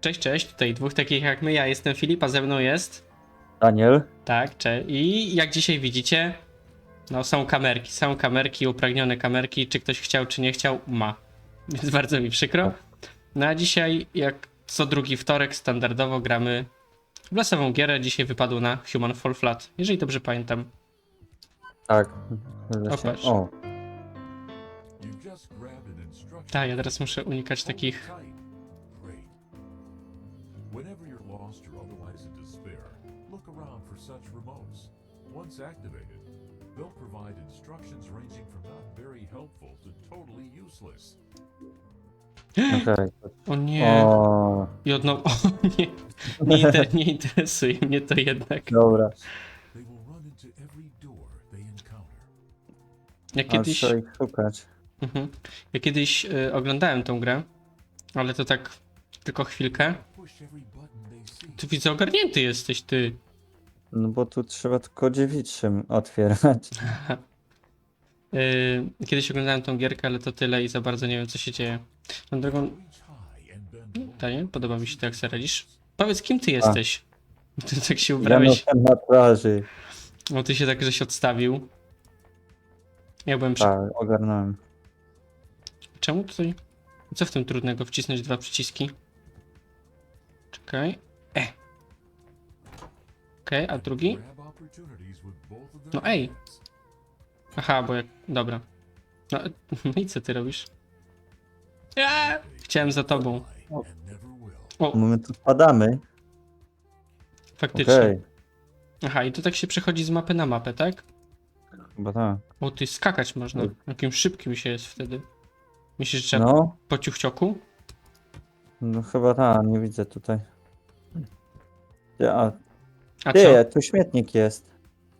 Cześć, cześć, tutaj dwóch takich jak my, ja jestem Filip, a ze mną jest... Daniel? Tak, cześć. I jak dzisiaj widzicie, no są kamerki, są kamerki, upragnione kamerki, czy ktoś chciał, czy nie chciał, ma. Więc bardzo mi przykro. No a dzisiaj, jak co drugi wtorek, standardowo gramy w losową gierę. Dzisiaj wypadło na Human Fall Flat, jeżeli dobrze pamiętam. Tak. O, patrz. O, Tak, ja teraz muszę unikać takich... Once activated, they'll provide instructions ranging from not very helpful to totally useless. okej. O nie, O, i. O nie, nie, inter... nie interesuje mnie to jednak. dobra. They will run into every door they encounter. Ja A kiedyś... trzeba ich szukać. Mhm. Ja kiedyś y, oglądałem tą grę, ale to tak tylko chwilkę. Push every button they see. Ty widzę, ogarnięty jesteś, ty. No bo tu trzeba tylko dziewiczym otwierać. Y, kiedyś oglądałem tą gierkę, ale to tyle i za bardzo nie wiem, co się dzieje. Mam drogą. Daniel, podoba mi się to, jak sobie radzisz. Powiedz, kim ty jesteś? Ty tak się Ja ubrałeś, noszę na plaży. bo ty się tak żeś odstawił. Ja byłem przy... Tak, ogarnąłem. Czemu tutaj... Co w tym trudnego? Wcisnąć dwa przyciski. Czekaj. Okej, a drugi? No ej. Aha, bo jak... Dobra. No, no i co ty robisz? Eee! Chciałem za tobą. O, My tu spadamy. faktycznie. Okej. Aha, i to tak się przechodzi z mapy na mapę, tak? Chyba tak. O, ty skakać można. Jakim szybkim się jest wtedy. Myślisz, że trzeba No, po ciuchcioku? no chyba tak, nie widzę tutaj. Ty, A, A ty, co? tu śmietnik jest.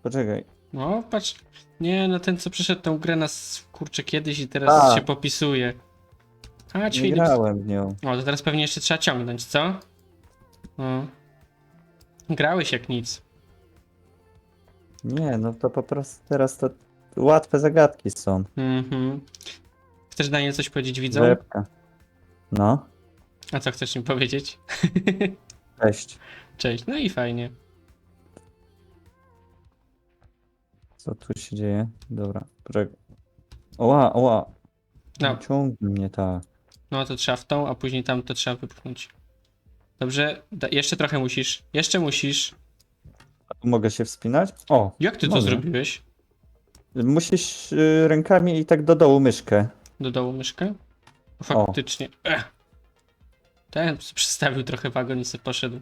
Poczekaj. No, patrz. Nie, no ten, co przeszedł tą grę nas, kurczę, kiedyś i teraz A. się popisuje. A, Nie grałem w nią. O, to teraz pewnie jeszcze trzeba ciągnąć, co? No. Grałeś jak nic. Nie, no to po prostu teraz to łatwe zagadki są. Mhm. Chcesz, Daniel, coś powiedzieć widzom? Rzepka. No, A co chcesz im powiedzieć? cześć. Cześć, no i fajnie. Co tu się dzieje? Dobra, poczekaj. Oła, oła. No. Ciągnij mnie tak. No to trzeba w tą, a później tam to trzeba wypchnąć. Dobrze, da, jeszcze trochę musisz. Jeszcze musisz. A tu mogę się wspinać? O, Jak ty to Mogę. zrobiłeś? musisz y, rękami i tak do dołu myszkę. Do dołu myszkę? O, faktycznie. Ech. Ten przystawił trochę wagon i sobie poszedł.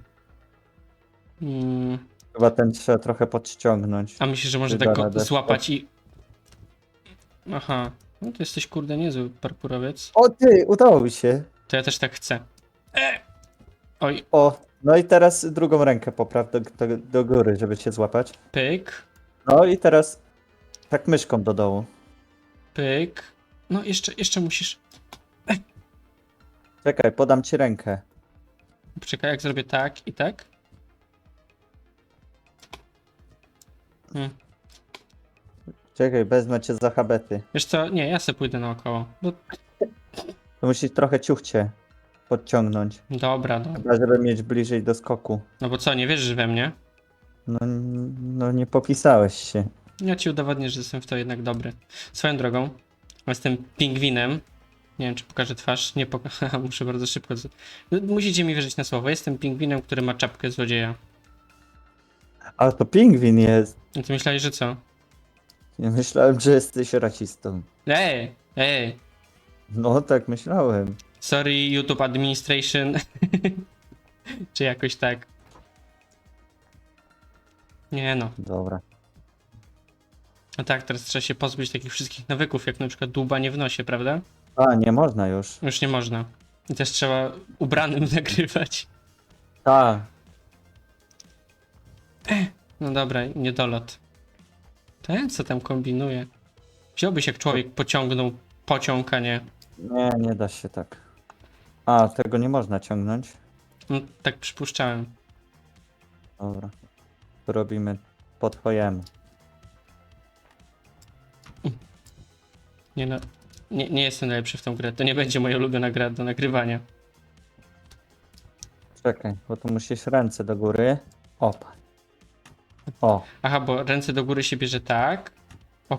Mm, Chyba ten trzeba trochę podciągnąć. a myślisz, że może Chyba tak go radę. złapać i... Aha. No to jesteś kurde niezły parkurowiec. O ty, udało mi się. To ja też tak chcę. E! Oj, O, no i teraz drugą rękę popraw do, do, do góry, żeby cię złapać. pyk, No i teraz tak myszką do dołu. pyk. No jeszcze, jeszcze musisz... Czekaj, podam ci rękę. Poczekaj, jak zrobię tak i tak. Hmm. Czekaj, wezmę cię za habety. Wiesz co, nie, ja sobie pójdę naokoło. Bo... To musisz trochę ciuchcie podciągnąć. Dobra, no. Chyba, żeby mieć bliżej do skoku. No bo co, nie wierzysz we mnie? No, no nie popisałeś się. Ja ci udowodnię, że jestem w to jednak dobry. Swoją drogą, jestem pingwinem. Nie wiem, czy pokażę twarz. Nie pokażę. Muszę bardzo szybko. z- Musicie mi wierzyć na słowo. Jestem pingwinem, który ma czapkę złodzieja. A to pingwin jest. No ty myślałeś, że co? Ja myślałem, że jesteś rasistą. Ej, ej. No tak myślałem. Sorry, YouTube Administration. czy jakoś tak. Nie no. Dobra. No tak, teraz trzeba się pozbyć takich wszystkich nawyków, jak na przykład dłubanie w nosie, prawda? A, nie można już. Już nie można. I też trzeba ubranym nagrywać. Tak. No dobra, niedolot. Ten co tam kombinuje? Wziąłbyś jak człowiek pociągnął pociąg, a nie. Nie, nie da się tak. A, tego nie można ciągnąć. No, tak przypuszczałem. Dobra. To robimy po twojemu. Nie no. Nie, nie jestem najlepszy w tą grę. To nie będzie moja ulubiona gra do nagrywania. Czekaj, bo tu musisz ręce do góry. Opa. O, Aha, bo ręce do góry się bierze tak.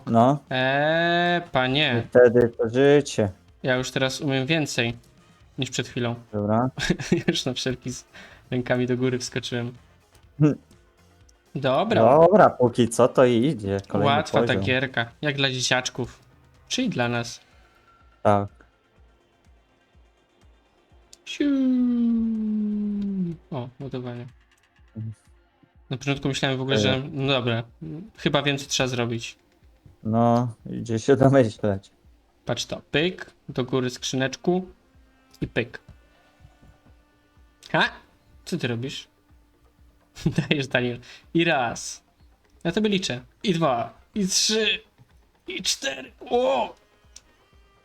No. eee, I panie. wtedy to życie. Ja już teraz umiem więcej niż przed chwilą. Dobra. już na wszelki z rękami do góry wskoczyłem. Hmm. Dobra, Dobra, póki co to idzie. Kolejny łatwa ta poziom. gierka. Jak dla dzieciaczków. Czyli dla nas. Tak. Siu. O, ładowanie. Na początku myślałem w ogóle, że no dobra, chyba wiem co trzeba zrobić. No, idzie się domyśleć. Patrz to, pyk, do góry skrzyneczku i pyk. Ha? Co ty robisz? Dajesz Daniel. I raz. Ja tobie liczę. I dwa. I trzy. I cztery. O!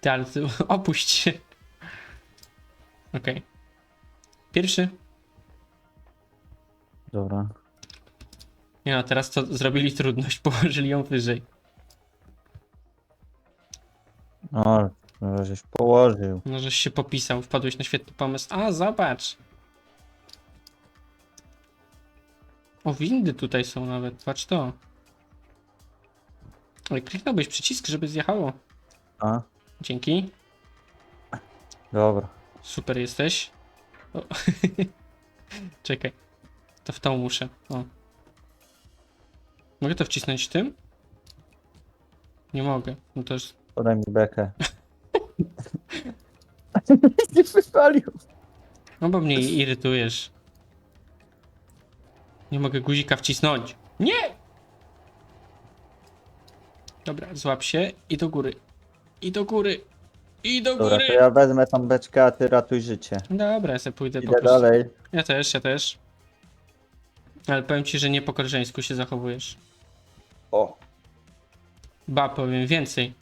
Ty, ale ty opuść się. Okej. Pierwszy. Dobra. Nie no, teraz to zrobili trudność, położyli ją wyżej. No, no, żeś położył. No, żeś się popisał, wpadłeś na świetny pomysł. A, zobacz. O, windy tutaj są nawet, patrz to. Ale kliknąłbyś przycisk, żeby zjechało. A, Dzięki. dobra. Super jesteś. O. Czekaj. To w tą muszę. O. Mogę to wcisnąć tym? Nie mogę. No to jest... Podaj mi bekę. Nie wypalił. No bo mnie irytujesz. Nie mogę guzika wcisnąć. Nie! Dobra, złap się i do góry. I do góry. I do Dobra, góry. to ja wezmę tą beczkę, a ty ratuj życie. Dobra, ja sobie pójdę po Idę prostu. dalej. Ja też, ja też. Ale powiem ci, że nie po koleżeńsku się zachowujesz. O, Ba, powiem więcej.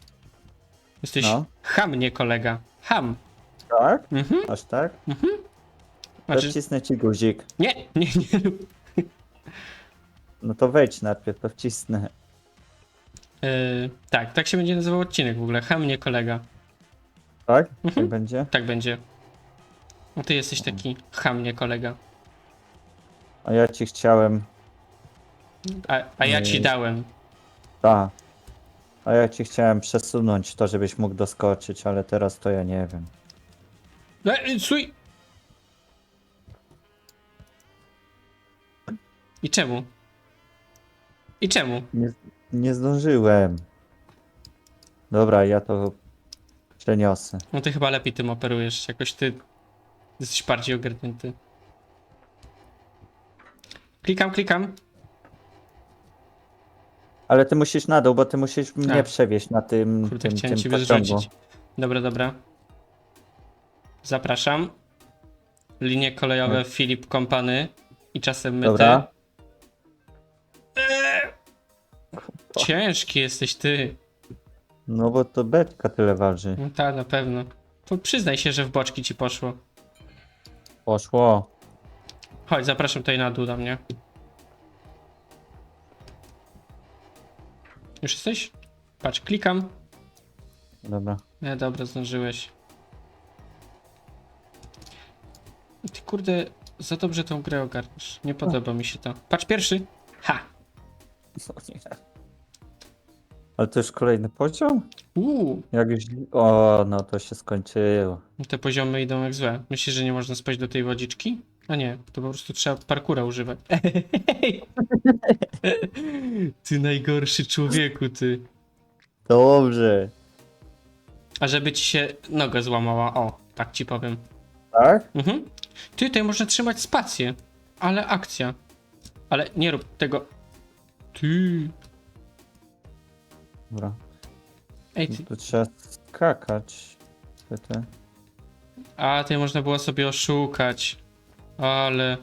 Jesteś No. ham, nie kolega. Ham. tak? Mhm. Aż tak? Znaczy, Wcisnę ci guzik. nie, nie, nie rób. No to wejdź najpierw, to wcisnę. Yy, tak, tak się będzie nazywał odcinek w ogóle. Ham, nie kolega. Tak? Mhm. Tak będzie? Tak będzie. No ty jesteś taki ham, nie kolega. A ja ci chciałem. A, a ja ci dałem. Tak. A ja ci chciałem przesunąć to, żebyś mógł doskoczyć, ale teraz to ja nie wiem. E, Suj! I czemu? I czemu? Nie, nie zdążyłem. Dobra, ja to przeniosę. No ty chyba lepiej tym operujesz. Jakoś ty jesteś bardziej ogarnięty. Klikam, klikam. Ale ty musisz na dół, bo ty musisz mnie A. przewieźć na tym, Kurde, tym, chciałem tym pociągu. wyrzucić. Dobra, dobra. Zapraszam. Linie kolejowe Filip Kompany i czasem myte. Dobra. Eee! Ciężki jesteś ty. No bo to beczka tyle waży. No tak, na pewno. To przyznaj się, że w boczki ci poszło. Poszło. Chodź, zapraszam tutaj na dół do mnie. Już jesteś? Patrz, klikam. Dobra. Nie, dobra, zdążyłeś. Ty kurde, za dobrze tą grę ogarniesz. Nie podoba mi się to. Patrz, pierwszy. Ha! No. Ale to już kolejny poziom? Uuu, Jak już... O, no to się skończyło. te poziomy idą jak złe. Myślisz, że nie można spać do tej wodziczki? A nie, to po prostu trzeba parkura używać. ty najgorszy człowieku, ty. Dobrze. A żeby ci się noga złamała, o, tak ci powiem. Tak? Mhm. Ty, tutaj można trzymać spację, ale akcja. Ale nie rób tego. Ty. Dobra. Ej, ty. To trzeba skakać. Ty, ty. A, tutaj można było sobie oszukać. Ale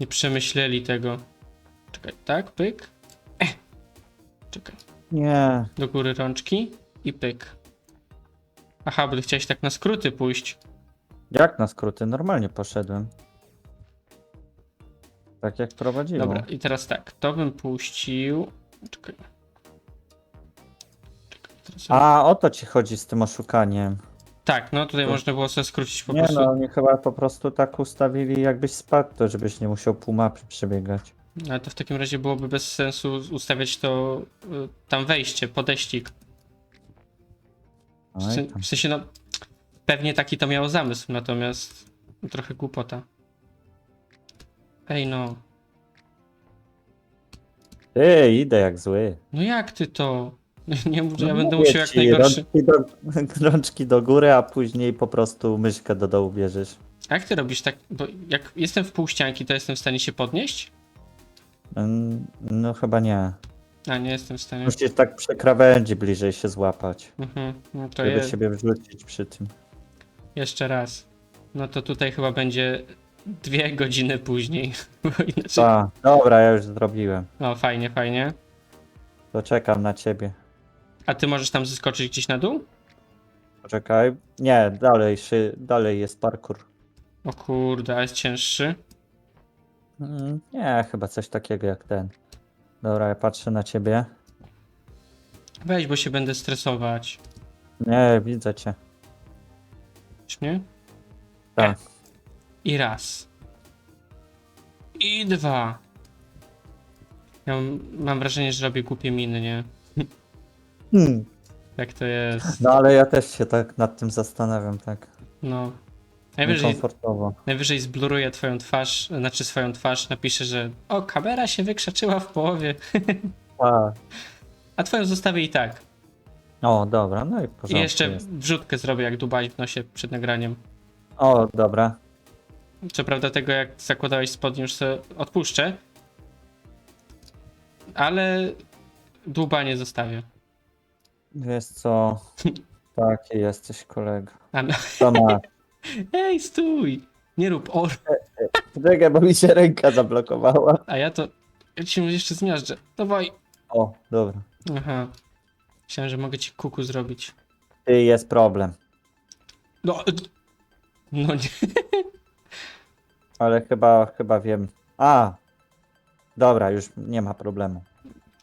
nie przemyśleli tego. Czekaj, tak, pyk. E. Czekaj, Nie. do góry rączki i pyk. Aha, bo ty chciałeś tak na skróty pójść. Jak na skróty? Normalnie poszedłem. Tak jak prowadziło. Dobra, i teraz tak, to bym puścił. Czekaj. Czekaj, teraz A, o to ci chodzi z tym oszukaniem. Tak, no tutaj można było sobie skrócić po Nie prostu. no, oni chyba po prostu tak ustawili, jakbyś spadł, to żebyś nie musiał pół mapy przebiegać. Ale to w takim razie byłoby bez sensu ustawiać to y, tam wejście, podejścik. W, Oj, sen- tam. w sensie, no, pewnie taki to miało zamysł, natomiast trochę głupota. Ej no, Ty, idę jak zły. no jak ty to? Nie mów, że ja No będę musiał jak najgorszy. Rączki do, rączki do góry, a później po prostu myszkę do dołu bierzesz. A jak ty robisz tak? Bo jak jestem w pół ścianki, to jestem w stanie się podnieść? Mm, No chyba nie. A nie jestem w stanie. Musisz tak przy krawędzi bliżej się złapać, Mhm, no to żeby je, siebie wrzucić przy tym. jeszcze raz. No to tutaj chyba będzie dwie godziny później. Bo inaczej... A, dobra, ja już zrobiłem. O, fajnie, fajnie. To czekam na ciebie. A ty możesz tam zeskoczyć gdzieś na dół? Poczekaj. Nie, dalej, szy, dalej jest parkour. O kurde, a jest cięższy. Mm, Nie, chyba coś takiego jak ten. Dobra, ja patrzę na ciebie. Weź, bo się będę stresować. Nie, widzę cię. Czy nie? Tak. I raz. I dwa. Ja mam, mam wrażenie, że robię głupie miny, nie? Hmm. Jak to jest? No ale ja też się tak nad tym zastanawiam, tak. No. Najwyżej, najwyżej zbluruję twoją twarz, znaczy swoją twarz, napiszę, że o, kamera się wykrzaczyła w połowie, A, a twoją zostawię i tak. o, dobra, no i w I porządku jeszcze jest. wrzutkę zrobię, jak dubać w nosie przed nagraniem. O, dobra. Co prawda tego, jak zakładałeś spodnie, już sobie odpuszczę. Ale dłuba nie zostawię. Wiesz co? Taki jesteś kolega. A no, To ej, stój! Nie rób or. Czekaj, bo mi się ręka zablokowała. A ja to. Ja ci jeszcze zmiażdżę. Dawaj. O, dobra. Aha. Myślałem, że mogę ci kuku zrobić. Ty jest problem. No. y, No nie. Ale chyba, chyba wiem. A! Dobra, już nie ma problemu.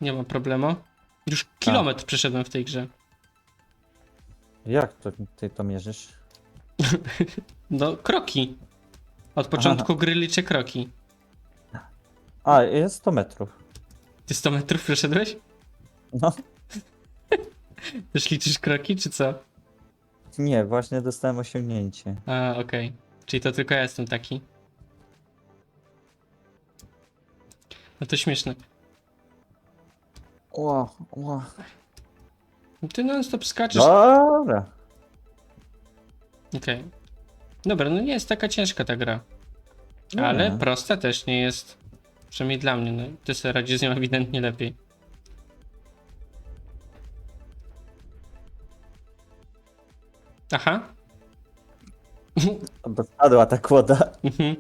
Nie ma problemu. Już kilometr przeszedłem w tej grze. Jak to ty to mierzysz? No, kroki. Od początku gry liczę kroki. A, jest 100 metrów. Ty 100 metrów przeszedłeś? No, Też liczysz kroki, czy co? nie, właśnie dostałem osiągnięcie. A, okej. Czyli to tylko ja jestem taki. No to śmieszne. O, o. Ty non stop skaczesz. Dobra. Okej. Dobra, no nie jest taka ciężka ta gra. Nie. Ale prosta też nie jest. Przynajmniej dla mnie. No, ty sobie radzisz z nią ewidentnie lepiej. Aha. Dopadła ta kłoda. Mhm.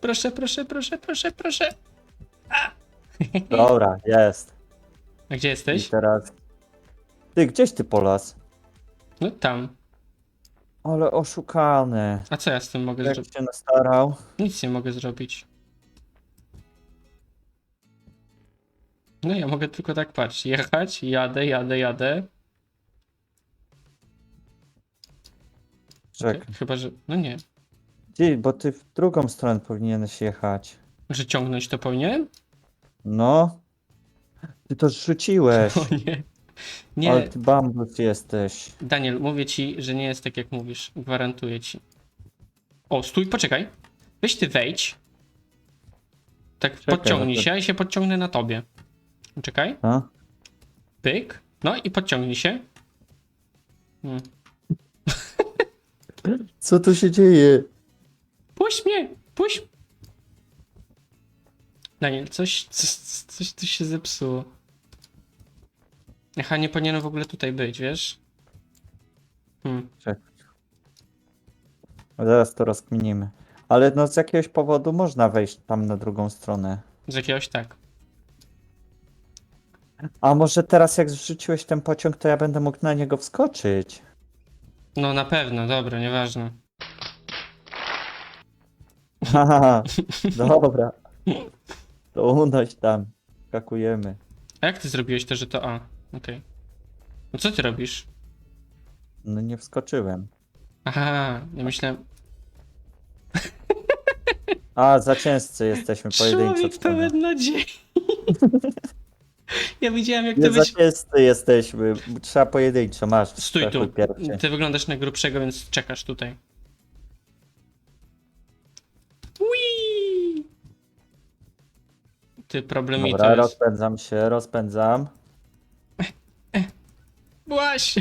Proszę, proszę, proszę, proszę, proszę. Dobra, jest. A gdzie I jesteś? teraz. Ty, gdzieś ty polas? No tam. Ale oszukany. A co ja z tym mogę Jak zrobić? się nastarał. Nic nie mogę zrobić. No ja mogę tylko tak patrzeć. Jechać, jadę, jadę, jadę. Czekaj. Chyba, że. No nie. Ty, bo ty w drugą stronę powinieneś jechać. Że ciągnąć to powinienem? No. Ty to rzuciłeś. O nie. Ale Nie, ty bambus jesteś. Daniel, mówię ci, że nie jest tak jak mówisz. Gwarantuję ci. O, stój, poczekaj. Weź ty wejdź. Tak Czekaj, podciągnij no to- się, ja się podciągnę na tobie. Czekaj. A? Pyk. No i podciągnij się. Hmm. Co tu się dzieje? Puść mnie! Puść! Daniel, coś, coś, coś tu się zepsuło. Aha, nie powinienem w ogóle tutaj być, wiesz? Hmm. Zaraz to rozkminimy. Ale no z jakiegoś powodu można wejść tam na drugą stronę. Z jakiegoś tak. A może teraz jak zrzuciłeś ten pociąg, to ja będę mógł na niego wskoczyć. No na pewno, dobra, nieważne. Haha, dobra. To unoś tam. Skakujemy. A jak ty zrobiłeś to, że to A? Okej. No co ty robisz? No nie wskoczyłem. Aha, ja myślałem. A, za ciężcy jesteśmy pojedynczo. Człowiek trochę. pełen nadziei. ja widziałem, jak Nie ty za byś. ciężcy jesteśmy. Trzeba pojedynczo, masz. Stój tu. Pierwszy. Ty wyglądasz na grubszego, więc czekasz tutaj. Ui! Ty problem mi Dobra, jest. rozpędzam się, rozpędzam. Byłaś!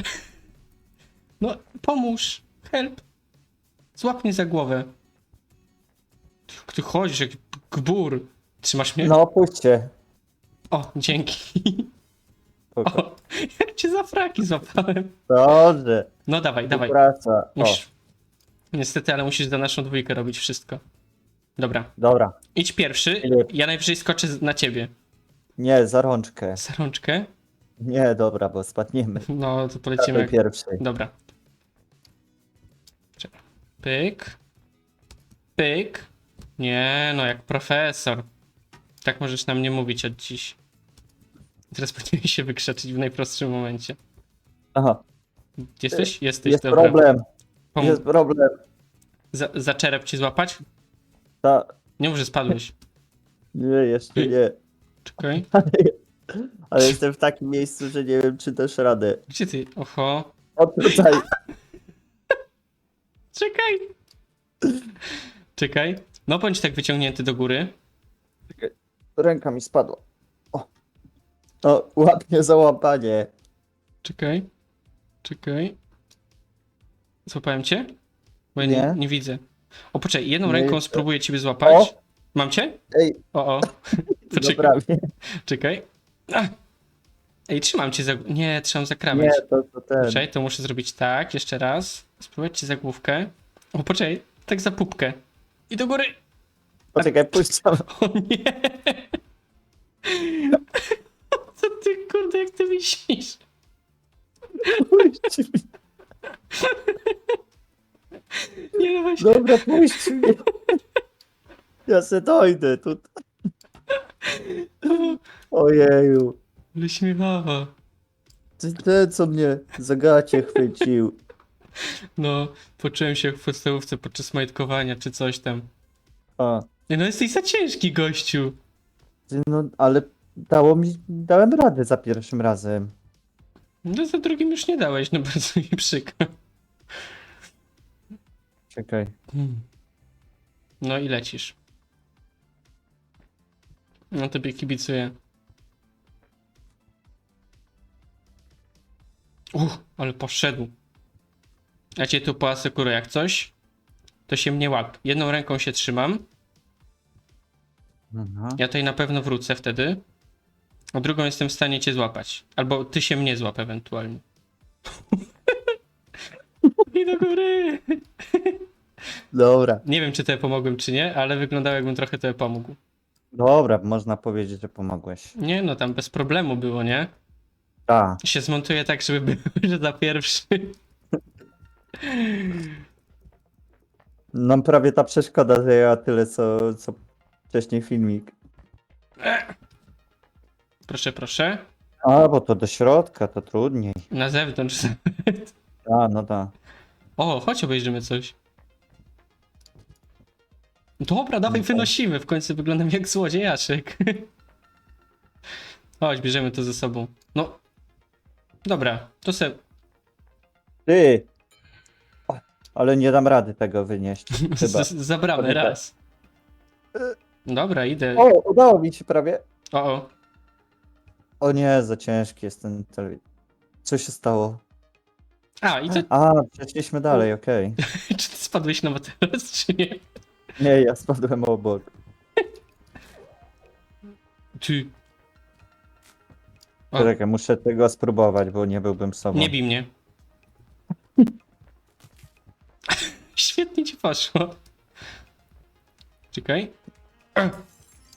No, pomóż! Help! Złap mnie za głowę. Ty chodzisz jak gbur. Trzymasz mnie? No, opuśćcie. O, dzięki. Spoko. O, ja cię za fraki złapałem. Dobrze. No dawaj, dawaj. Praca. O, Musisz... Niestety, ale musisz za naszą dwójkę robić wszystko. Dobra. dobra. Idź pierwszy, Filip. ja najwyżej skoczę na ciebie. Nie, za rączkę. Za rączkę? Nie, dobra, bo spadniemy. No, to polecimy. pierwszy. Dobra. Czekaj. Pyk. Pyk. Nie, no jak profesor. Tak możesz na mnie mówić od dziś. Teraz powinieneś się wykrzaczyć w najprostszym momencie. Aha, Jesteś? Jesteś, jest dobra. problem. Pom- Jest problem. za, za czerep ci złapać? Ta... Nie mów, że spadłeś. Nie, jeszcze nie. Czekaj. Ale, ale jestem w takim miejscu, że nie wiem, czy dasz radę. Gdzie ty? Oho. O tutaj. Czekaj. Czekaj. No bądź tak wyciągnięty do góry. Ręka mi spadła. O. O, łapnie za łapanie. Czekaj. Czekaj. Złapałem cię? Bo ja nie, Nie. nie widzę. O, poczekaj, jedną Nie ręką spróbuję ciebie złapać. O! Mam cię? Ej, O, o. Poczekaj, czekaj. Ach. Ej, trzymam cię za... Nie, trzymam za krawędź. Nie, to, to ten. Poczekaj, to muszę zrobić tak, jeszcze raz. Spróbować cię za główkę. O, poczekaj, tak za pupkę. I do góry. Poczekaj, puszczam. O nie! Co ty, kurde, jak ty wisisz? Puść mnie. Nie, no weź. Dobra, puść mnie. Ja se dojdę tutaj. Ojeju. Ale śmiechawa. Ty ten, co mnie za gacie chwycił. No, poczułem się jak w podstawówce podczas majtkowania czy coś tam. A, Nie, no jesteś za ciężki, gościu. ty, no, ale dało mi, dałem radę za pierwszym razem. No za drugim już nie dałeś, no bardzo mi przykro. Czekaj. No i lecisz. No tobie kibicuję. Uch, ale poszedł. Ja cię tu poasekuruję jak coś. To się mnie łap. Jedną ręką się trzymam. Aha. Ja tutaj na pewno wrócę wtedy. A drugą jestem w stanie cię złapać. Albo ty się mnie złap ewentualnie. I do góry! Dobra. Nie wiem, czy tobie pomogłem, czy nie, ale wyglądało jakbym trochę tobie pomógł. Dobra, można powiedzieć, że pomogłeś. Nie, no tam bez problemu było, nie? A, Się zmontuję tak, żeby był, że za pierwszy. nam prawie ta przeszkoda zajęła tyle, co, co wcześniej filmik. Proszę, proszę. A, bo to do środka, to trudniej. Na zewnątrz. A, no tak. O, chodź obejrzymy coś. Dobra, dawaj No. wynosimy. W końcu wyglądam jak złodziejaszek. Chodź, bierzemy to ze sobą. No. Dobra, to se. Ty! O, ale nie dam rady tego wynieść. Chyba. z- Zabramy raz. Dobra, idę. O, udało mi się prawie. O, o. O nie, za ciężki jest ten telewizor. Co się stało? A, i to. A, przeszliśmy dalej, okej. Czy ty spadłeś na materac, czy nie? Nie, ja spadłem obok. Ty. O. Czekaj, muszę tego spróbować, bo nie byłbym sobą. Nie bij mnie. Świetnie ci poszło. Czekaj.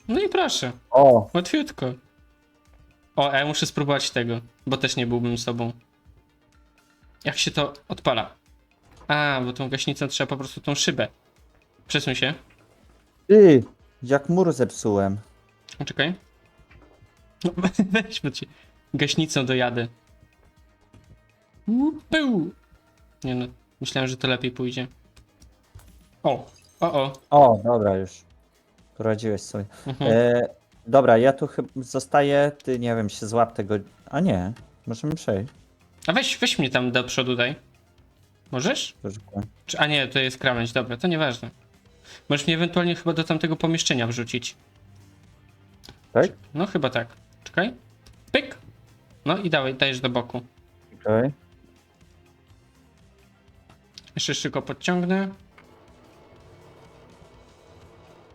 No i proszę. O, Łatwiutko. O, a ja muszę spróbować tego, bo też nie byłbym sobą. Jak się to odpala? A, bo tą gaśnicą trzeba po prostu tą szybę. Przesuń się. ty! Jak mur zepsułem. Czekaj. No, weź, bo cię gaśnicą dojadę. Pył. Nie no, Myślałem, że to lepiej pójdzie. O, o, o. O, dobra już. Poradziłeś sobie. Mhm. E, dobra, ja tu chyba zostaję, ty nie wiem, się złap tego. A nie, możemy przejść. A weź, weź mnie tam do przodu daj. Możesz? Troszkę. Czy, a nie, to jest krawędź, dobra, to nieważne. Możesz mnie ewentualnie chyba do tamtego pomieszczenia wrzucić. Tak? No chyba tak. Czekaj. Pyk. No i dawaj, dajesz do boku. Okej. Jeszcze szybko podciągnę.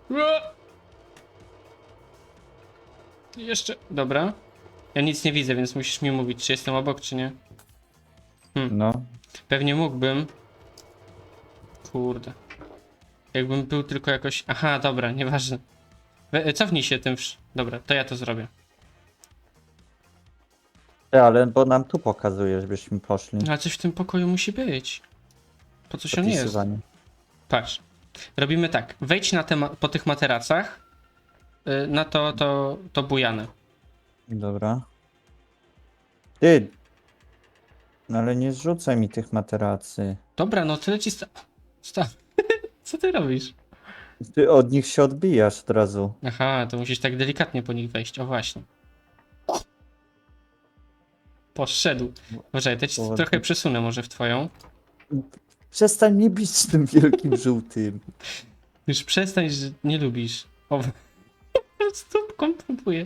Ua! Jeszcze, dobra. Ja nic nie widzę, więc musisz mi mówić, czy jestem obok, czy nie. No. Pewnie mógłbym. Kurde. Jakbym był tylko jakoś. Aha, dobra, nieważne. We- Cofnij się tym. wsz- Dobra, to ja to zrobię. Ty, ale bo nam tu pokazuje, żebyśmy poszli. No, Ale coś w tym pokoju musi być. Po coś on jest. Patrz. Robimy tak. Wejdź na te ma- po tych materacach. y, Na to, to, to bujane. Dobra. Ty! No ale nie zrzucaj mi tych materacy. Dobra, no tyle ci sta. sta- Co ty robisz? Ty od nich się odbijasz od razu. Aha, to musisz tak delikatnie po nich wejść. O właśnie. Poszedł. Uważaj, to ci trochę przesunę może w twoją. Przestań mnie bić tym wielkim żółtym. Już przestań, że nie lubisz. O, stópką pompuję.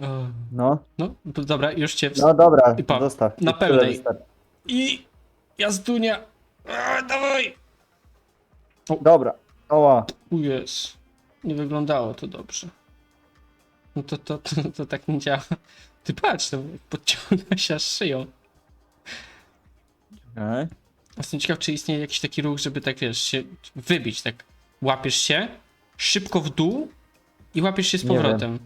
O, No, No, dobra, już cię. no dobra, I pa- zostaw. na pełnej. wystarczy. I jazdunia. A, dawaj! Dobra. Oła. Ujes. Nie wyglądało to dobrze. No to, to, to, to tak nie działa. Ty patrz, to podciąga się aż szyją. Okej. Jestem ciekaw, czy istnieje jakiś taki ruch, żeby tak, wiesz, się wybić, tak łapiesz się, szybko w dół i łapiesz się z powrotem.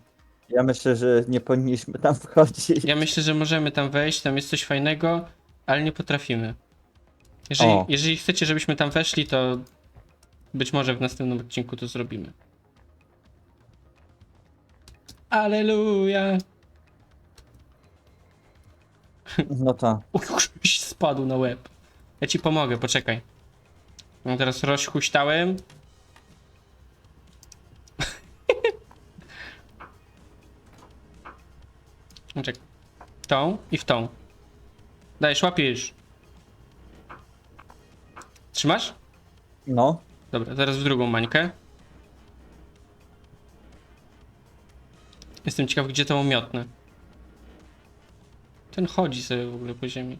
Ja myślę, że nie powinniśmy tam wchodzić. Ja myślę, że możemy tam wejść, tam jest coś fajnego, ale nie potrafimy. Jeżeli, O. jeżeli chcecie, żebyśmy tam weszli, to być może w następnym odcinku to zrobimy. Aleluja! No już spadł na łeb. Ja ci pomogę, poczekaj. No teraz rozhuśtałem. Czekaj. Tą i w tą. Dajesz, łapiesz. Trzymasz? No. Dobra, teraz w drugą mańkę. Jestem ciekaw, gdzie to umiotnę. Ten chodzi sobie w ogóle po ziemi.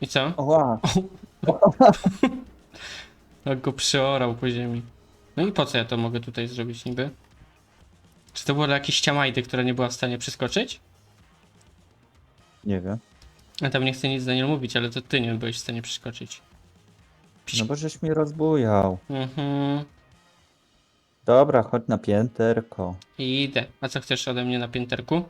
I co? Oła. Jak go przeorał po ziemi. No i po co ja to mogę tutaj zrobić niby? Czy to było dla jakiejś ciamajdy, która nie była w stanie przeskoczyć? Nie wiem. Ja tam nie chcę nic za nią mówić, ale to ty nie byłeś w stanie przeskoczyć. No bo żeś mi rozbujał. Mhm. Dobra, chodź na pięterko. Idę. A co chcesz ode mnie na pięterku?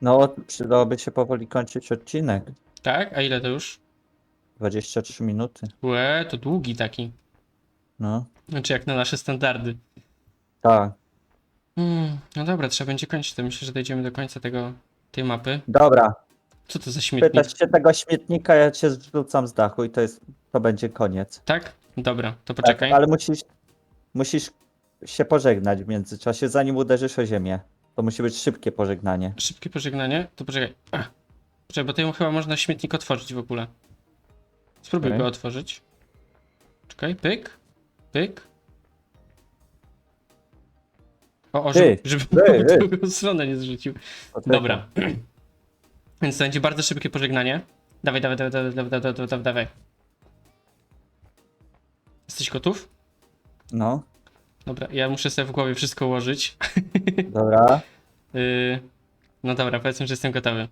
No, przydałoby się powoli kończyć odcinek. Tak? A ile to już? 23 minuty. Łe, to długi taki. No. Znaczy jak na nasze standardy. Tak. Hmm, no dobra, trzeba będzie kończyć to. Myślę, że dojdziemy do końca tego, tej mapy. Dobra. Co to za śmietnik? Pytać się tego śmietnika, ja cię zrzucam z dachu i to jest, to będzie koniec. Tak? Dobra, to Tak, poczekaj. ale musisz, musisz się pożegnać w międzyczasie, zanim uderzysz o ziemię. To musi być szybkie pożegnanie. Szybkie pożegnanie? To poczekaj. Ach. Poczekaj, bo to chyba można śmietnik otworzyć w ogóle. Spróbuj Okej. go otworzyć. Czekaj, pyk, pyk. O, o Ty, żeby, ty, drugą stronę nie zrzucił. Dobra. Więc to będzie bardzo szybkie pożegnanie. Dawaj, dawaj, dawaj, dawaj, dawaj, dawaj, dawaj, dawaj. Jesteś gotów? No, Dobra, ja muszę sobie w głowie wszystko ułożyć. dobra, Yy, no dobra, powiedzmy, że jestem gotowy.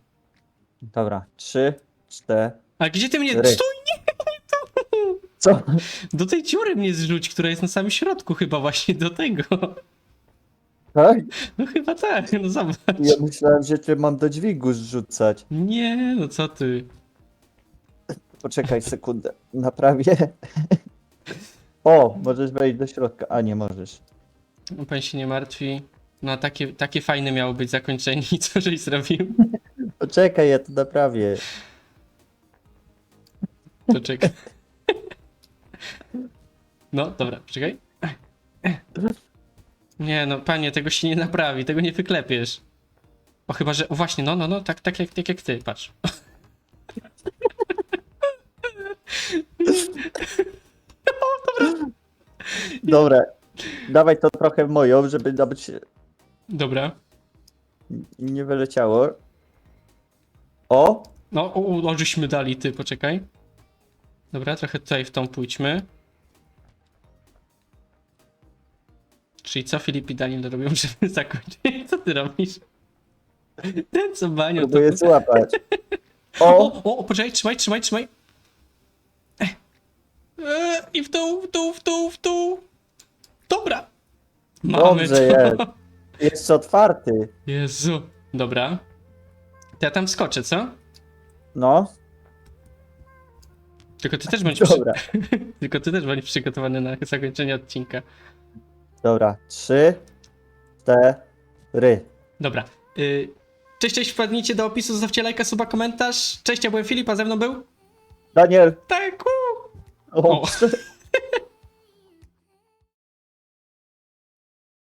dobra. Trzy, cztery. A gdzie ty mnie... Cztery. Stój! Co? Do tej dziury mnie zrzuć, która jest na samym środku chyba właśnie do tego. Tak? No chyba tak, no zobacz. Ja myślałem, że cię mam do dźwigu zrzucać. Nie, no co ty. Poczekaj sekundę. Naprawię. O, możesz wejść do środka. A nie możesz. No, Pan się nie martwi. No takie, takie fajne miało być zakończenie i co żeś zrobił? Poczekaj, ja to naprawię. To czekaj. No, dobra, czekaj. Nie no, panie, tego się nie naprawi, tego nie wyklepiesz. O chyba, że. O właśnie, no, no, no, tak, tak, jak, tak jak ty, patrz. Dobra, dawaj to trochę moją, żeby się Dobra. nie wyleciało. O! No, o, żeśmy dali, ty, poczekaj. Dobra, trochę tutaj w tą pójdźmy. Czyli co Filip i Daniel robią, żeby zakończyć? Co ty robisz? Ten co banią to... Próbuję złapać. O, O! o, o, poczekaj, trzymaj, trzymaj, trzymaj. E, I w dół, w dół, w dół, w dół. Dobra. Mamy Dobrze to. jest. Jeszcze otwarty. Jezu. Dobra. To ja tam skoczę, co? No, Tylko ty też będziesz, przy... dobra. Tylko ty też będziesz przygotowany na zakończenie odcinka. Dobra, trzy, cztery. Dobra. Y... Cześć, cześć, wpadnijcie do opisu, zostawcie lajka, suba, komentarz. Cześć, ja byłem Filip, a ze mną był? Daniel! Tak, u. O, O.